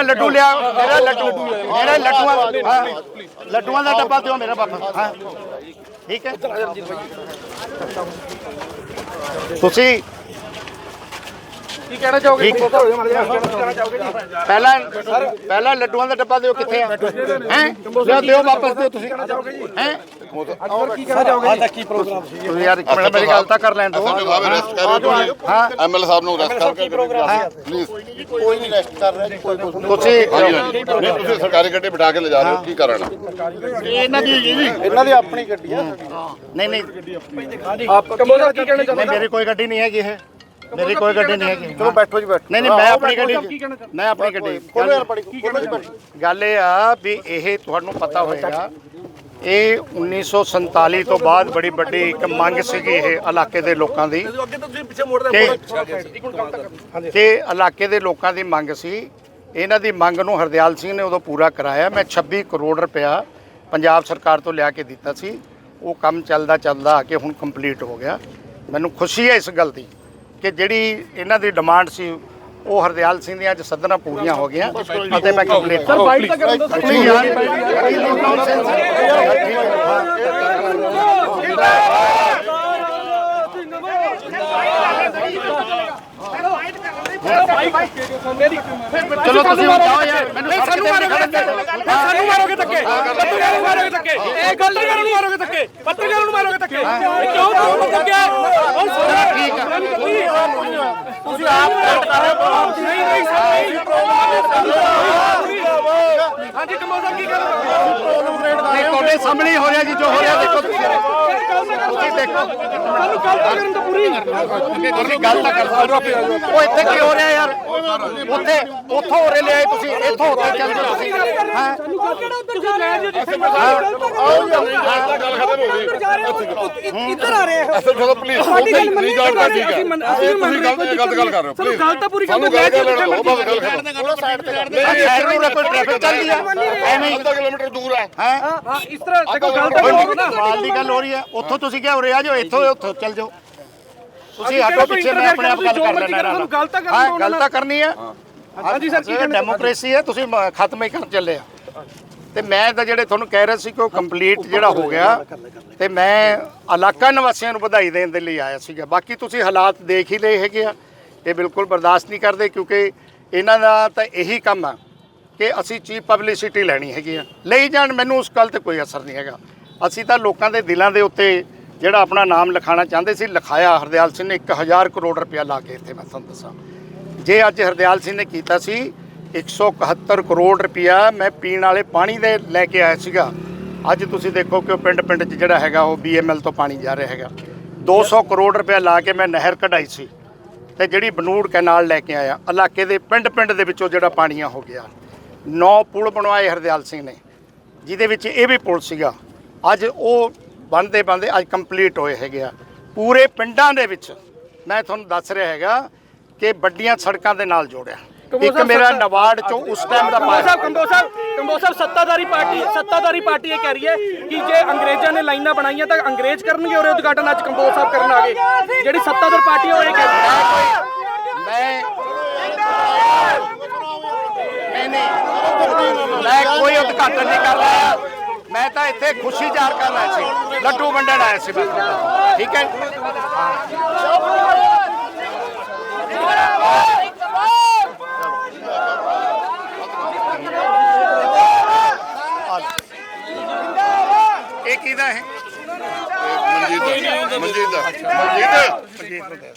ਮੇਰਾ ਲੱਡੂ ਲਿਆ ਮੇਰਾ ਲੱਡੂ ਮੇਰਾ ਲੱਡੂਆਂ ਹਾਂ, ਲੱਡੂਆਂ ਦਾ ਡੱਬਾ ਦਿਓ ਮੇਰਾ ਬਾਬਾ ਹਾਂ। ਠੀਕ ਹੈ? ਤੁਸੀਂ ਕੀ ਕਹਿਣਾ ਚਾਹੋਗੇ? ਪਹਿਲਾਂ ਪਹਿਲਾਂ ਲੱਡੂਆਂ ਦਾ ਡੱਬਾ ਦਿਓ ਕਿੱਥੇ ਆ? ਹੈ? ਲਿਆ ਦਿਓ ਵਾਪਸ ਦਿਓ ਤੁਸੀਂ। ਹੈ? ਕੀ ਕਹਿਣਾ ਚਾਹੋਗੇ ਤੁਸੀਂ ਯਾਰ ਇੱਕ ਮਿੰਟ ਮੇਰੀ ਗੱਲ ਤਾਂ ਕਰ ਲੈਣ ਦਿਓ। ਹਾਂ। ਐਮਐਲ ਸਾਹਿਬ ਨੂੰ ਅਰੈਸਟ ਕਰਕੇ ਪਲੀਜ਼ ਕੋਈ ਨਹੀਂ ਰੈਸਟ ਕਰ ਰਿਹਾ ਤੁਸੀਂ ਹਾਂਜੀ ਹਾਂਜੀ। ਨਹੀਂ ਤੁਸੀਂ ਸਰਕਾਰੀ ਗੱਡੀ ਬਿਠਾ ਕੇ ਲੈ ਜਾ ਰਹੇ ਹੋ। ਕੀ ਕਾਰਨ ਇਹਨਾਂ ਦੀ ਜੀ ਇਹਨਾਂ ਦੀ ਆਪਣੀ ਗੱਡੀ ਆ। ਨਹੀਂ ਨਹੀਂ। ਆਪ ਕੰਬੋਜਾ ਕੀ ਕਹਿਣਾ ਮੇਰੀ ਕੋਈ ਗੱਡੀ ਨਹੀਂ ਹੈਗੀ ਇਹ। ਮੇਰੀ ਕੋਈ ਗੱਡੀ ਨਹੀਂ ਹੈਗੀ। ਚਲੋ ਬੈਠੋ ਜੀ ਬੈਠੋ। ਨਹੀਂ ਨਹੀਂ ਮੈਂ ਆਪਣੀ ਗੱਡੀ ਮੈਂ ਆਪਣੀ ਗੱਡੀ ਖੋਲੋ ਯਾਰ ਪੜੀ ਖੋਲੋ ਜੀ ਬੈਠੋ ਗੱਲ ਇਹ ਆ ਵੀ ਇਹ ਤੁਹਾਨੂੰ ਪਤਾ ਹੋਏਗਾ ਇਹ 1947 ਤੋਂ ਬਾਅਦ ਬੜੀ ਵੱਡੀ ਇੱਕ ਮੰਗ ਸੀਗੀ ਇਹ ਇਲਾਕੇ ਦੇ ਲੋਕਾਂ ਦੀ। ਤਾਂ ਇਲਾਕੇ ਦੇ ਲੋਕਾਂ ਦੀ ਮੰਗ ਸੀ। ਇਹਨਾਂ ਦੀ ਮੰਗ ਨੂੰ ਹਰਦਿਆਲ ਸਿੰਘ ਨੇ ਉਦੋਂ ਪੂਰਾ ਕਰਾਇਆ। ਮੈਂ 26 ਕਰੋੜ ਰੁਪਇਆ ਪੰਜਾਬ ਸਰਕਾਰ ਤੋਂ ਲਿਆ ਕੇ ਦਿੱਤਾ ਸੀ। ਉਹ ਕੰਮ ਚੱਲਦਾ ਚੱਲਦਾ ਆ ਕੇ ਹੁਣ ਕੰਪਲੀਟ ਹੋ ਗਿਆ। ਮੈਨੂੰ ਖੁਸ਼ੀ ਹੈ ਇਸ ਗੱਲ ਦੀ। ਕਿ ਜਿਹੜੀ ਇਹਨਾਂ ਦੀ ਡਿਮਾਂਡ ਸੀ ਉਹ ਹਰਦਿਆਲ ਸਿੰਘ ਦੀਆਂ ਅੱਜ ਸੱਦਣਾ ਪੂਰੀਆਂ ਹੋ ਗਈਆਂ ਅਤੇ ਮੈਂ ਕੰਪਲੀਟ ਸਰ ਬਾਈਟ ਤਾਂ ਕਰਨ ਦੋ ਸਰ ਨਹੀਂ ਯਾਰ ਇਹ nonsense ਹੈ। ਚਲੋ ਤੁਸੀਂ ਹੁਣ ਜਾਓ ਯਾਰ ਮੈਨੂੰ ਨਹੀਂ ਖੜਨ ਦੇ ਸਾਨੂੰ ਮਾਰੋਗੇ ਧੱਕੇ ਪੱਤਰਕਾਰ ਨੂੰ ਮਾਰੋਗੇ ਧੱਕੇ ਇਹ ਪੱਤਰਕਾਰ ਨੂੰ ਮਾਰੋਗੇ ਧੱਕੇ ਪੱਤਰਕਾਰ ਨੂੰ ਮਾਰੋਗੇ ਧੱਕੇ ਕਿਉਂ ਤੁਹਾਨੂੰ ਧੱਕੇ ਹੁਣ ਸਾਰਾ ਠੀਕ ਹੈ ਤੁਸੀਂ ਆਪ ਕਰ ਰਹੇ ਹੋ ਨਹੀਂ ਨਹੀਂ ਹਾਂਜੀ ਕਮੋਜ਼ਾ ਕੀ ਕਰ ਨਹੀਂ ਤੁਹਾਡੇ ਸਾਹਮਣੇ ਹੀ ਹੋ ਰਿਹਾ ਜੀ ਜੋ ਹੋ ਰਿਹਾ ਦੇਖੋ ਤੁਸੀਂ ਦੇਖੋ ਸਾਨੂੰ ਗੱਲ ਤਾਂ ਕਰਨ ਤੋਂ ਪੂਰੀ ਤੁਸੀਂ ਗੱਲ ਤਾਂ ਕਰ ਸਕਦੇ ਹੋ ਉਹ ਇੱਥੇ ਕੀ ਹੋ ਰਿਹਾ ਉੱਥੇ ਉੱਥੋਂ ਹੋਰੇ ਲਿਆਏ ਤੁਸੀਂ ਇੱਥੋਂ ਉੱਥੇ ਚੱਲ ਜਾਓ ਤੁਸੀਂ। ਹਾਂ? ਕਿਹੜਾ ਲੈ ਜੀ ਜਿੱਥੇ ਗੱਲ ਖਤਮ ਹੋ? ਗਈ ਇੱਧਰ ਆ ਰਹੇ ਹੋ? ਅਸਲ ਜਦੋਂ ਪਲੀਜ਼ ਸਾਡੀ ਗੱਲ ਨਹੀਂ ਗੱਲ ਤਾਂ ਠੀਕ ਹੈ। ਅਸੀਂ ਮੰਨ ਤੁਸੀਂ ਗਲਤ ਗਲਤ ਗੱਲ ਕਰ ਰਹੇ ਹੋ ਪਲੀਜ਼ ਗੱਲ ਤਾਂ ਪੂਰੀ ਸਾਨੂੰ ਗੱਲ ਕਰ ਲੈਣ ਦਿਓ ਬਸ ਗੱਲ ਖਤਮ ਆਹ ਸ਼ਹਿਰ ਨੂੰ ਕੋਈ ਟ੍ਰੈਫਿਕ ਚੱਲਦੀ ਆ। ਐਵੇਂ ਹੀ। ਅੱਧਾ ਕਿਲੋਮੀਟਰ ਦੂਰ ਹੈ। ਹੈ? ਹਾਂ ਇਸ ਤਰ੍ਹਾਂ ਦੇਖੋ ਗੱਲ ਤਾਂ ਕਰੋ ਨਾ ਸਵਾਲ ਦੀ ਗੱਲ ਹੋ ਰਹੀ ਹੈ। ਉੱਥੋਂ ਤੁਸੀਂ ਕਿਹਾ ਉਰੇ ਆ ਜਾਓ ਇੱਥੋਂ ਉੱਥੋਂ ਚੱਲ ਜਾਓ। ਤੁਸੀਂ ਹਟੋ ਪਿੱਛੇ ਮੈਂ ਆਪਣੇ ਆਪ ਗੱਲ ਕਰ ਲੈਣਾ ਇਹਨਾਂ ਨਾਲ ਗੱਲ ਤਾਂ ਕਰਨ ਹਾਂ ਗੱਲ ਤਾਂ ਕਰਨੀ ਹੈ। ਹਾਂਜੀ ਸਰ ਕੀ ਕਹਿੰਦੇ ਡੈਮੋਕ੍ਰੇਸੀ ਹੈ ਤੁਸੀਂ ਖਤਮ ਹੀ ਕਰਨ ਚੱਲੇ ਆ। ਤੇ ਮੈਂ ਤਾਂ ਜਿਹੜੇ ਤੁਹਾਨੂੰ ਕਹਿ ਰਿਹਾ ਸੀ ਕਿ ਉਹ ਕੰਪਲੀਟ ਜਿਹੜਾ ਹੋ ਗਿਆ ਤੇ ਮੈਂ ਇਲਾਕਾ ਨਿਵਾਸੀਆਂ ਨੂੰ ਵਧਾਈ ਦੇਣ ਦੇ ਲਈ ਆਇਆ ਸੀਗਾ। ਬਾਕੀ ਤੁਸੀਂ ਹਾਲਾਤ ਦੇਖ ਹੀ ਲਏ ਹੈਗੇ ਆ। ਇਹ ਬਿਲਕੁਲ ਬਰਦਾਸ਼ਤ ਨਹੀਂ ਕਰਦੇ ਕਿਉਂਕਿ ਇਹਨਾਂ ਦਾ ਤਾਂ ਇਹੀ ਕੰਮ ਆ ਕਿ ਅਸੀਂ ਚੀਪ ਪਬਲਿਸਿਟੀ ਲੈਣੀ ਹੈਗੀ ਆ। ਲਈ ਜਾਣ ਮੈਨੂੰ ਉਸ ਗੱਲ ਤੇ ਕੋਈ ਅਸਰ ਨਹੀਂ ਹੈਗਾ। ਅਸੀਂ ਤਾਂ ਲੋਕਾਂ ਦੇ ਦਿਲਾਂ ਦੇ ਉੱਤੇ ਜਿਹੜਾ ਆਪਣਾ ਨਾਮ ਲਿਖਾਣਾ ਚਾਹੁੰਦੇ ਸੀ, ਲਿਖਾਇਆ। ਹਰਦਿਆਲ ਸਿੰਘ ਨੇ 1000 ਕਰੋੜ ਰੁਪਇਆ ਲਾ ਕੇ ਇੱਥੇ, ਮੈਂ ਤੁਹਾਨੂੰ ਦੱਸਾਂ। ਜੇ ਅੱਜ ਹਰਦਿਆਲ ਸਿੰਘ ਨੇ ਕੀਤਾ ਸੀ 171 ਕਰੋੜ ਰੁਪਇਆ ਮੈਂ ਪੀਣ ਵਾਲੇ ਪਾਣੀ ਦੇ ਲੈ ਕੇ ਆਇਆ ਸੀਗਾ। ਅੱਜ ਤੁਸੀਂ ਦੇਖੋ ਕਿ ਉਹ ਪਿੰਡ ਪਿੰਡ 'ਚ ਜਿਹੜਾ ਹੈਗਾ, ਉਹ ਬੀਐਮਐਲ ਤੋਂ ਪਾਣੀ ਜਾ ਰਿਹਾ ਹੈਗਾ। 200 ਕਰੋੜ ਰੁਪਇਆ ਲਾ ਕੇ ਮੈਂ ਨਹਿਰ ਕਢਾਈ ਸੀ ਤੇ ਜਿਹੜੀ ਬਨੂੜ ਕੈਨਾਲ ਲੈ ਕੇ ਆਇਆ। ਇਲਾਕੇ ਦੇ ਪਿੰਡ ਪਿੰਡ ਦੇ ਵਿੱਚੋਂ ਜਿਹੜਾ ਪਾਣੀਆਂ ਹੋ ਗਿਆ। ਨੌ ਪੁਲ ਬਣਵਾਏ ਹਰਦਿਆਲ ਸਿੰਘ ਨੇ, ਜਿਹਦੇ ਵਿੱਚ ਇਹ ਵੀ ਪੁਲ ਸੀਗਾ। ਅੱਜ ਉਹ ਬਣਦੇ ਬਣਦੇ ਅੱਜ ਕੰਪਲੀਟ ਹੋਏ ਹੈਗੇ ਆ। ਪੂਰੇ ਪਿੰਡਾਂ ਦੇ ਵਿੱਚ ਮੈਂ ਤੁਹਾਨੂੰ ਦੱਸ ਰਿਹਾ ਹੈਗਾ ਕਿ ਵੱਡੀਆਂ ਸੜਕਾਂ ਦੇ ਨਾਲ ਜੋੜਿਆ। ਇੱਕ ਮੇਰਾ ਨਵਾੜ ਚੋਂ ਉਸ ਟਾਈਮ ਦਾ ਪਾਇਆ ਸਾਹਿਬ ਕੰਬੋ ਸਾਹਿਬ ਕੰਬੋ ਸਾਹਿਬ ਸੱਤਾਧਾਰੀ ਪਾਰਟੀ ਸੱਤਾਧਾਰੀ ਪਾਰਟੀ ਇਹ ਕਹਿ ਰਹੀ ਹੈ ਕਿ ਜੇ ਅੰਗਰੇਜ਼ਾਂ ਨੇ ਲਾਈਨਾਂ ਬਣਾਈਆਂ ਤਾਂ ਅੰਗਰੇਜ਼ ਕਰਨਗੇ ਔਰ ਉਦਘਾਟਨ ਅੱਜ ਕੰਬੋ ਸਾਹਿਬ ਕਰਨ ਆ ਗਏ ਜਿਹੜੀ ਸੱਤਾਧਾਰ ਪਾਰਟੀ ਉਹ ਇਹ ਕਹਿ ਰਹੀ ਹੈ। ਮੈਂ ਮੈਂ ਕੋਈ ਉਦਘਾਟਨ ਨਹੀਂ ਕਰ ਰਿਹਾ। ਮੈਂ ਤਾਂ ਇੱਥੇ ਖੁਸ਼ੀ ਜ਼ਾਹਰ ਕਰਨ ਆਇਆ ਸੀ। ਲੱਡੂ ਵੰਡਣ ਆਇਆ ਸੀ ਮੈਂ। ਠੀਕ ਹੈ ਇਹ ਕਿਹਦਾ ਹੈ? ਮਨਜੀਤ ਦਾ। ਮਨਜੀਤ ਦਾ। ਮਨਜੀਤ।